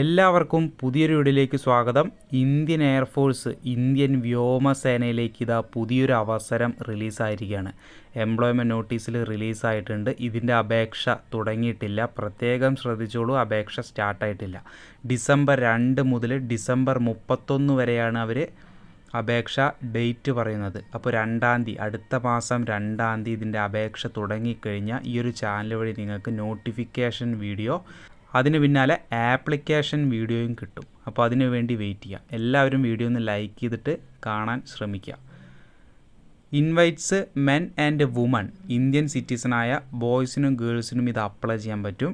എല്ലാവർക്കും പുതിയൊരു വീഡിയോയിലേക്ക് സ്വാഗതം. ഇന്ത്യൻ എയർഫോഴ്സ് ഇന്ത്യൻ വ്യോമസേനയിലേക്ക് ഇതാ പുതിയൊരു അവസരം റിലീസായിരിക്കുകയാണ്. എംപ്ലോയ്മെന്റ് നോട്ടീസിൽ റിലീസായിട്ടുണ്ട്. ഇതിന്റെ അപേക്ഷ തുടങ്ങിയിട്ടില്ല. പ്രത്യേകം ശ്രദ്ധിച്ചോളൂ അപേക്ഷ സ്റ്റാർട്ടായിട്ടില്ല. ഡിസംബർ രണ്ട് മുതൽ ഡിസംബർ മുപ്പത്തൊന്ന് വരെയാണ് അവർ അപേക്ഷ ഡേറ്റ് പറയുന്നത്. അപ്പോൾ രണ്ടാം തീയതി അടുത്ത മാസം രണ്ടാം തീയതി ഇതിന്റെ അപേക്ഷ തുടങ്ങിക്കഴിഞ്ഞാൽ ഈ ഒരു ചാനൽ വഴി നിങ്ങൾക്ക് നോട്ടിഫിക്കേഷൻ വീഡിയോ അതിന് പിന്നാലെ ആപ്ലിക്കേഷൻ വീഡിയോയും കിട്ടും. അപ്പോൾ അതിനു വേണ്ടി വെയിറ്റ് ചെയ്യാം. എല്ലാവരും വീഡിയോ ഒന്ന് ലൈക്ക് ചെയ്തിട്ട് കാണാൻ ശ്രമിക്കുക invites men and women Indian സിറ്റിസണായ ബോയ്സിനും ഗേൾസിനും ഇത് അപ്ലൈ ചെയ്യാൻ പറ്റും.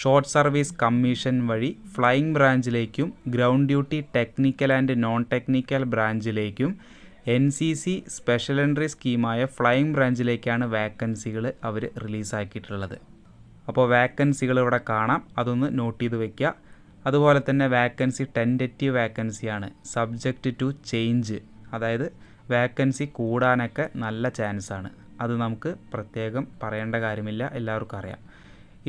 ഷോർട്ട് സർവീസ് കമ്മീഷൻ വഴി flying ബ്രാഞ്ചിലേക്കും ground duty technical and non technical ബ്രാഞ്ചിലേക്കും N C C special entry സ്കീമായ flying ബ്രാഞ്ചിലേക്കാണ് വാക്കൻസികൾ അവർ റിലീസാക്കിയിട്ടുള്ളത് അപ്പോൾ വാക്കൻസികൾ ഇവിടെ കാണാം. അതൊന്ന് നോട്ട് ചെയ്ത് വയ്ക്കുക അതുപോലെ തന്നെ വാക്കൻസി ടെന്ററ്റീവ് വാക്കൻസിയാണ് സബ്ജക്റ്റ് ടു ചേഞ്ച് അതായത് വാക്കൻസി കൂടാനൊക്കെ നല്ല ചാൻസാണ് ആണ്. അത് നമുക്ക് പ്രത്യേകം പറയേണ്ട കാര്യമില്ല. എല്ലാവർക്കും അറിയാം.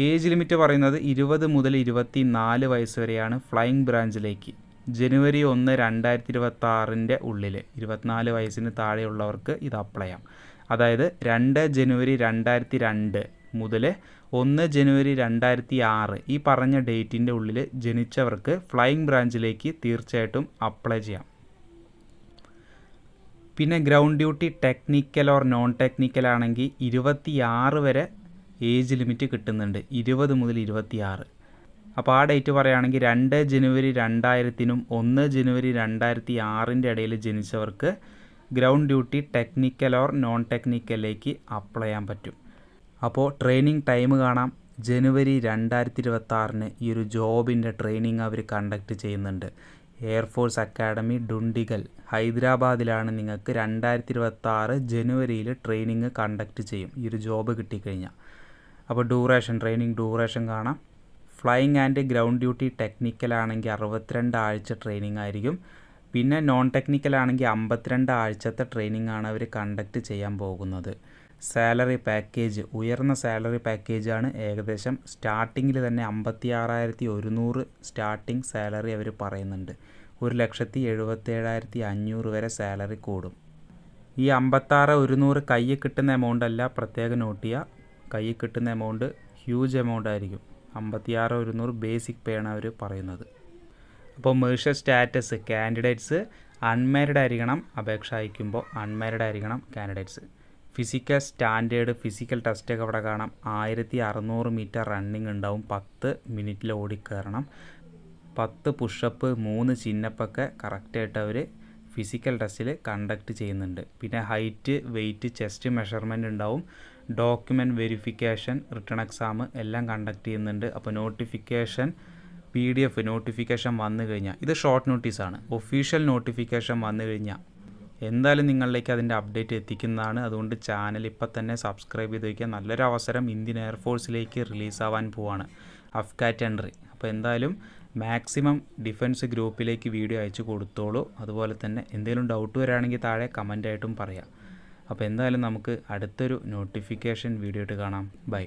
ഏജ് ലിമിറ്റ് പറയുന്നത് ഇരുപത് മുതൽ ഇരുപത്തി നാല് വയസ്സ് വരെയാണ് ഫ്ലൈയിങ് ബ്രാഞ്ചിലേക്ക് ജനുവരി ഒന്ന് രണ്ടായിരത്തി ഇരുപത്തി ആറിന്റെ ഉള്ളിൽ ഇരുപത്തിനാല് വയസ്സിന് താഴെയുള്ളവർക്ക് ഇത് അപ്ലൈ ചെയ്യാം. അതായത് രണ്ട് ജനുവരി രണ്ടായിരത്തി രണ്ട് മുതൽ ഒന്ന് ജനുവരി രണ്ടായിരത്തി ആറ് ഈ പറഞ്ഞ ഡേറ്റിന്റെ ഉള്ളിൽ ജനിച്ചവർക്ക് ഫ്ലൈയിങ് ബ്രാഞ്ചിലേക്ക് തീർച്ചയായിട്ടും അപ്ലൈ ചെയ്യാം. പിന്നെ ground duty technical or non technical ആണെങ്കിൽ ഇരുപത്തി ആറ് വരെ ഏജ് ലിമിറ്റ് കിട്ടുന്നുണ്ട് ഇരുപത് മുതൽ ഇരുപത്തി ആറ് അപ്പോൾ ആ ഡേറ്റ് പറയുകയാണെങ്കിൽ രണ്ട് ജനുവരി രണ്ടായിരത്തിനും ഒന്ന് ജനുവരി രണ്ടായിരത്തി ആറിന്റെ ഇടയിൽ ജനിച്ചവർക്ക് ground duty technical or non ടെക്നിക്കലിലേക്ക് apply ചെയ്യാൻ പറ്റും. അപ്പോൾ ട്രെയിനിങ് ടൈം കാണാം. ജനുവരി രണ്ടായിരത്തി ഇരുപത്തി ആറിന് ഈ ഒരു ജോബിന്റെ ട്രെയിനിങ് അവർ കണ്ടക്ട് ചെയ്യുന്നുണ്ട്. എയർഫോഴ്സ് അക്കാഡമി ഡുണ്ടിഗൽ ഹൈദരാബാദിലാണ് നിങ്ങൾക്ക് രണ്ടായിരത്തി ഇരുപത്തി ആറ് ജനുവരിയിൽ ട്രെയിനിങ് കണ്ടക്ട് ചെയ്യും. ഈ ഒരു ജോബ് കിട്ടിക്കഴിഞ്ഞാൽ അപ്പോൾ ഡ്യൂറേഷൻ ട്രെയിനിങ് ഡ്യൂറേഷൻ കാണാം. Flying and ground duty technical ആണെങ്കിൽ അറുപത്തിരണ്ട് ആഴ്ച ട്രെയിനിങ് ആയിരിക്കും. പിന്നെ നോൺ ടെക്നിക്കൽ ആണെങ്കിൽ അമ്പത്തിരണ്ട് ആഴ്ചത്തെ ട്രെയിനിങ് ആണ് അവർ കണ്ടക്ട് ചെയ്യാൻ പോകുന്നത്. സാലറി പാക്കേജ് ഉയർന്ന സാലറി പാക്കേജാണ് ഏകദേശം സ്റ്റാർട്ടിങ്ങിൽ തന്നെ അമ്പത്തി ആറായിരത്തി ഒരുന്നൂറ് സ്റ്റാർട്ടിങ് സാലറി അവർ പറയുന്നുണ്ട്. ഒരു ലക്ഷത്തി എഴുപത്തേഴായിരത്തി അഞ്ഞൂറ് വരെ സാലറി കൂടും. ഈ അമ്പത്താറ് ഒരുന്നൂറ് കയ്യിൽ കിട്ടുന്ന എമൗണ്ട് അല്ല പ്രത്യേകം നോട്ട് ചെയ്യുക. കയ്യിൽ കിട്ടുന്ന എമൗണ്ട് ഹ്യൂജ് എമൗണ്ട് ആയിരിക്കും. അമ്പത്തിയാറ് ഒരുന്നൂറ് ബേസിക് പേ ആണ് അവർ പറയുന്നത്. അപ്പോൾ മേഴ്ഷ്യൽ സ്റ്റാറ്റസ് കാൻഡിഡേറ്റ്സ് അൺമാരിഡ് ആയിരിക്കണം അപേക്ഷ അയക്കുമ്പോൾ അൺമാരിഡ് ആയിരിക്കണം കാൻഡിഡേറ്റ്സ് ഫിസിക്കൽ സ്റ്റാൻഡേർഡ് ഫിസിക്കൽ ടെസ്റ്റൊക്കെ അവിടെ കാണാം. ആയിരത്തി അറുന്നൂറ് മീറ്റർ റണ്ണിങ് ഉണ്ടാവും. പത്ത് മിനിറ്റിൽ ഓടിക്കയറണം പത്ത് പുഷപ്പ് മൂന്ന് ചിന്നപ്പൊക്കെ കറക്റ്റായിട്ട് അവർ ഫിസിക്കൽ ടെസ്റ്റിൽ കണ്ടക്ട് ചെയ്യുന്നുണ്ട്. പിന്നെ ഹൈറ്റ് വെയ്റ്റ് ചെസ്റ്റ് മെഷർമെന്റ് ഉണ്ടാവും. ഡോക്യുമെന്റ് വെരിഫിക്കേഷൻ റിട്ടേൺ എക്സാം എല്ലാം കണ്ടക്ട് ചെയ്യുന്നുണ്ട്. അപ്പോൾ notification P D F notification വന്നു കഴിഞ്ഞാൽ ഇത് ഷോർട്ട് നോട്ടീസാണ് ഒഫീഷ്യൽ നോട്ടിഫിക്കേഷൻ വന്നു കഴിഞ്ഞാൽ എന്തായാലും നിങ്ങളിലേക്ക് അതിന്റെ അപ്ഡേറ്റ് എത്തിക്കുന്നതാണ്. അതുകൊണ്ട് ചാനൽ ഇപ്പം തന്നെ സബ്സ്ക്രൈബ് ചെയ്ത് വയ്ക്കുക. നല്ലൊരു അവസരം ഇന്ത്യൻ എയർഫോഴ്സിലേക്ക് റിലീസാവാൻ പോവാണ് അഫ്കാറ്റ് എൻട്രി അപ്പോൾ എന്തായാലും മാക്സിമം ഡിഫൻസ് ഗ്രൂപ്പിലേക്ക് വീഡിയോ അയച്ചു കൊടുത്തോളൂ. അതുപോലെ തന്നെ എന്തെങ്കിലും ഡൗട്ട് വരാണെങ്കിൽ താഴെ കമന്റായിട്ടും പറയാം. അപ്പോൾ എന്തായാലും നമുക്ക് അടുത്തൊരു നോട്ടിഫിക്കേഷൻ വീഡിയോ ഇട്ട് കാണാം. ബൈ